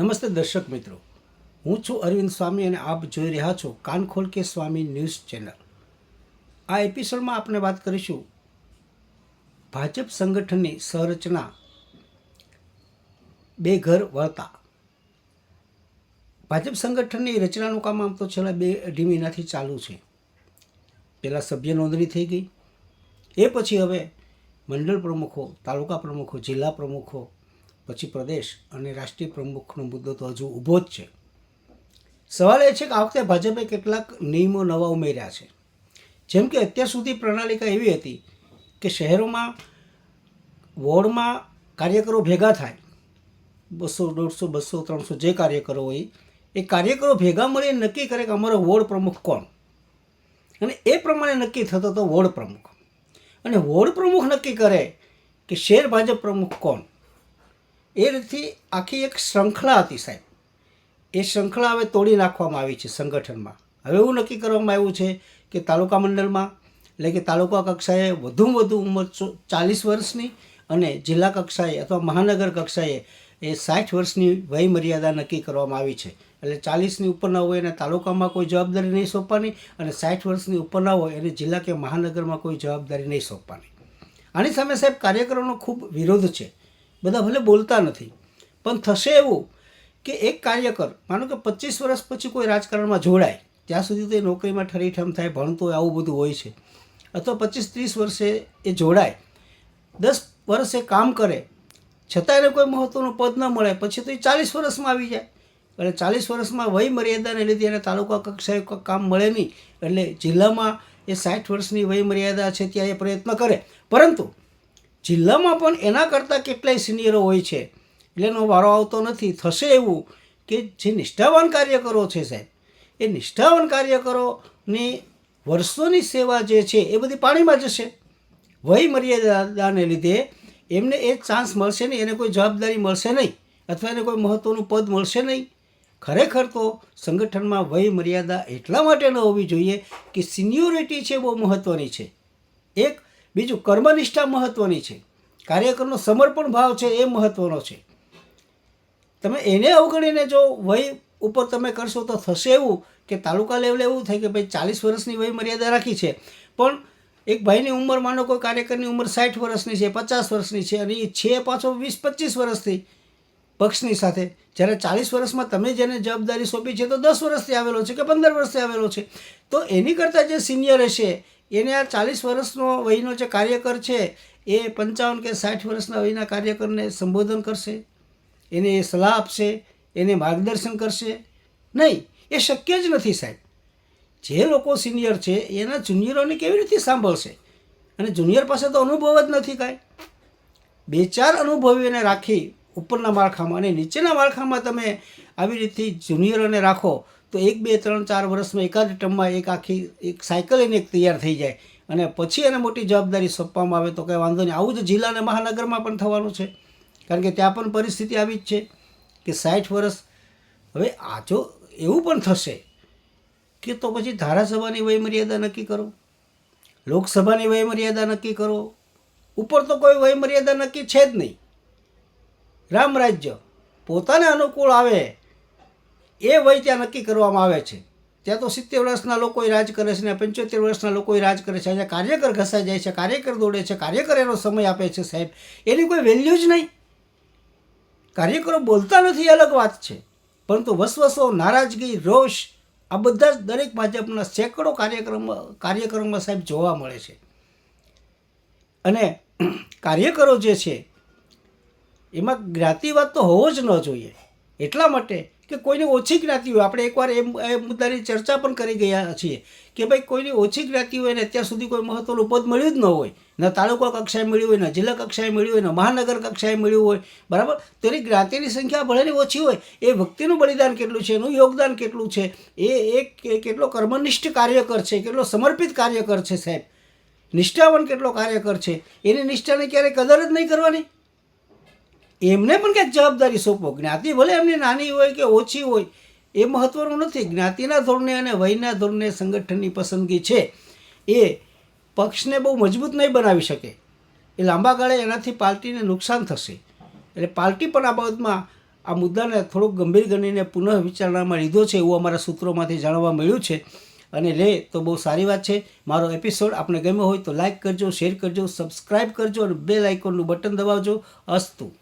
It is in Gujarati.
નમસ્તે દર્શક મિત્રો. હું છું અરવિંદ સ્વામી અને આપ જોઈ રહ્યા છો કાનખોલ કે સ્વામી ન્યૂઝ ચેનલ. આ એપિસોડમાં આપણે વાત કરીશું ભાજપ સંગઠનની સંરચના બે ઘર વળતા. ભાજપ સંગઠનની રચનાનું કામ આમ તો છેલ્લા બે અઢી મહિનાથી ચાલુ છે. પહેલાં સભ્ય નોંધણી થઈ ગઈ. એ પછી હવે મંડળ પ્રમુખો, તાલુકા પ્રમુખો, જિલ્લા પ્રમુખો પછી પ્રદેશ અને રાષ્ટ્રીય પ્રમુખનો મુદ્દો તો હજુ ઊભો જ છે. સવાલ એ છે કે આ વખતે ભાજપે કેટલાક નિયમો નવા ઉમેર્યા છે. જેમ કે અત્યાર સુધી પ્રણાલિકા એવી હતી કે શહેરોમાં, વોર્ડમાં કાર્યકરો ભેગા થાય. બસો, દોઢસો, બસો, ત્રણસો જે કાર્યકરો હોય, એ કાર્યકરો ભેગા મળી નક્કી કરે કે અમારો વોર્ડ પ્રમુખ કોણ? અને એ પ્રમાણે નક્કી થતો હતો વોર્ડ પ્રમુખ. અને વોર્ડ પ્રમુખ નક્કી કરે કે શેર ભાજપ પ્રમુખ કોણ? એ રીતથી આખી એક શૃંખલા હતી સાહેબ. એ શૃંખલા હવે તોડી નાખવામાં આવી છે સંગઠનમાં. હવે એવું નક્કી કરવામાં આવ્યું છે કે તાલુકા મંડળમાં, એટલે કે તાલુકા કક્ષાએ વધુમાં વધુ ઉંમર ચાલીસ વર્ષની અને જિલ્લા કક્ષાએ અથવા મહાનગર કક્ષાએ એ સાઠ વર્ષની વય મર્યાદા નક્કી કરવામાં આવી છે. એટલે ચાલીસની ઉપરના હોય એને તાલુકામાં કોઈ જવાબદારી નહીં સોંપવાની અને સાઠ વર્ષની ઉપરના હોય એને જિલ્લા કે મહાનગરમાં કોઈ જવાબદારી નહીં સોંપવાની. આની સામે સાહેબ કાર્યકરોનો ખૂબ વિરોધ છે. બધા ભલે બોલતા નથી. પણ થશે એવું કે એક કાર્યકર, માનો કે પચીસ વર્ષ પછી કોઈ રાજકારણમાં જોડાય, ત્યાં સુધી તો એ નોકરીમાં ઠરીઠમ થાય, ભણતો હોય, આવું બધું હોય છે. અથવા પચીસ ત્રીસ વર્ષે એ જોડાય, દસ વર્ષે કામ કરે, છતાં એને કોઈ મહત્ત્વનું પદ ન મળે, પછી તો એ ચાલીસ વર્ષમાં આવી જાય. એટલે ચાલીસ વર્ષમાં વય મર્યાદાને લીધે એને તાલુકા કક્ષાએ કામ મળે નહીં. એટલે જિલ્લામાં એ સાઠ વર્ષની વય મર્યાદા છે ત્યાં એ પ્રયત્ન કરે. પરંતુ જિલ્લામાં પણ એના કરતાં કેટલાય સિનિયરો હોય છે. એટલે એનો વારો આવતો નથી. થશે એવું કે જે નિષ્ઠાવાન કાર્યકરો છે સાહેબ, એ નિષ્ઠાવાન કાર્યકરોની વર્ષોની સેવા જે છે એ બધી પાણીમાં જશે. વય મર્યાદાને લીધે એમને એ ચાન્સ મળશે નહીં. એને કોઈ જવાબદારી મળશે નહીં અથવા એને કોઈ મહત્ત્વનું પદ મળશે નહીં. ખરેખર તો સંગઠનમાં વય મર્યાદા એટલા માટે ન હોવી જોઈએ કે સિનિયોરિટી છે બહુ મહત્ત્વની છે. એક બીજું કર્મનિષ્ઠા મહત્ત્વની છે. કાર્યકરનો સમર્પણ ભાવ છે એ મહત્ત્વનો છે. તમે એને અવગણીને જો વય ઉપર તમે કરશો તો થશે એવું કે તાલુકા લેવલે એવું થાય કે ભાઈ ચાલીસ વર્ષની વય મર્યાદા રાખી છે. પણ એક ભાઈની ઉંમર માનો કોઈ કાર્યકરની ઉંમર સાઠ વર્ષની છે, પચાસ વર્ષની છે અને એ છે પાછો વીસ પચીસ વર્ષથી પક્ષની સાથે. જ્યારે ચાલીસ વર્ષમાં તમે જેને જવાબદારી સોંપી છે તો દસ વર્ષથી આવેલો છે કે પંદર વર્ષથી આવેલો છે. તો એની કરતાં જે સિનિયર હશે એને આ ચાલીસ વર્ષનો વયનો જે કાર્યકર છે, એ પંચાવન કે સાઠ વર્ષના વયના કાર્યકરને સંબોધન કરશે, એને સલાહ આપશે, એને માર્ગદર્શન કરશે. નહીં, એ શક્ય જ નથી સાહેબ. જે લોકો સિનિયર છે, એના જુનિયરોને કેવી રીતે સાંભળશે? અને જુનિયર પાસે તો અનુભવ જ નથી કાંઈ. બે ચાર અનુભવીઓને રાખી ઉપરના માળખામાં અને નીચેના માળખામાં તમે આવી રીતે જુનિયરોને રાખો, તો એક, બે, ત્રણ, ચાર વર્ષમાં એકાદ ટર્મમાં એક આખી, એક સાયકલ એને એક તૈયાર થઈ જાય. અને પછી એને મોટી જવાબદારી સોંપવામાં આવે તો કંઈ વાંધો નહીં. આવું જ જિલ્લા અને મહાનગરમાં પણ થવાનું છે. કારણ કે ત્યાં પણ પરિસ્થિતિ આવી જ છે કે સાઠ વર્ષ, હવે આ જો એવું પણ થશે કે તો પછી ધારાસભાની વયમર્યાદા નક્કી કરો, લોકસભાની વયમર્યાદા નક્કી કરો. ઉપર તો કોઈ વયમર્યાદા નક્કી છે જ નહીં. રામ રાજ્ય પોતાને અનુકૂળ આવે એ વય ત્યાં નક્કી કરવામાં આવે છે. ત્યાં તો સિત્તેર વર્ષના લોકોએ રાજ કરે છે ને પંચોતેર વર્ષના લોકોએ રાજ કરે છે. અહીંયા કાર્યકર ઘસાઈ જાય છે, કાર્યકર દોડે છે, કાર્યકર એનો સમય આપે છે સાહેબ. એની કોઈ વેલ્યુ જ નહીં. કાર્યકરો બોલતા નથી અલગ વાત છે. પરંતુ વસવસો, નારાજગી, રોષ આ બધા જ દરેક ભાજપના સેંકડો કાર્યક્રમ, કાર્યક્રમમાં સાહેબ જોવા મળે છે. અને કાર્યકરો જે છે એમાં જ્ઞાતિવાદ તો હોવો જ ન જોઈએ. એટલા માટે કે કોઈને ઓછી જ્ઞાતિ હોય. આપણે એકવાર એ એ મુદ્દાની ચર્ચા પણ કરી ગયા છીએ કે ભાઈ કોઈની ઓછી જ્ઞાતિ હોય ને અત્યાર સુધી કોઈ મહત્ત્વનું પદ મળ્યું જ ન હોય. ન તાલુકા કક્ષાએ મળ્યું હોય, ન જિલ્લા કક્ષાએ મળ્યું હોય, ન મહાનગર કક્ષાએ મળ્યું હોય. બરાબર? તો એની જ્ઞાતિની સંખ્યા ભલે ઓછી હોય. એ વ્યક્તિનું બલિદાન કેટલું છે? એનું યોગદાન કેટલું છે? એ એક કેટલો કર્મનિષ્ઠ કાર્યકર છે? કેટલો સમર્પિત કાર્યકર છે સાહેબ? નિષ્ઠાવાન કેટલો કાર્યકર છે? એની નિષ્ઠાને ક્યારેય કદર જ નહીં કરવાની? એમને પણ ક્યાંક જવાબદારી સોંપો. જ્ઞાતિ ભલે એમની નાની હોય કે ઓછી હોય, એ મહત્ત્વનું નથી. જ્ઞાતિના ધોરણે અને વયના ધોરણે સંગઠનની પસંદગી છે. એ પક્ષને બહુ મજબૂત નહીં બનાવી શકે. એ લાંબા ગાળે એનાથી પાર્ટીને નુકસાન થશે. એટલે પાર્ટી પણ આ બાબતમાં આ મુદ્દાને થોડોક ગંભીર ગણીને પુનઃ વિચારણામાં લીધો છે એવું અમારા સૂત્રોમાંથી જાણવા મળ્યું છે. અને લે, તો બહુ સારી વાત છે. મારો એપિસોડ આપણે ગમ્યો હોય તો લાઇક કરજો, શેર કરજો સબસ્ક્રાઈબ કરજો અને બેલ આઇકોનનું બટન દબાવજો. અસ્તુ.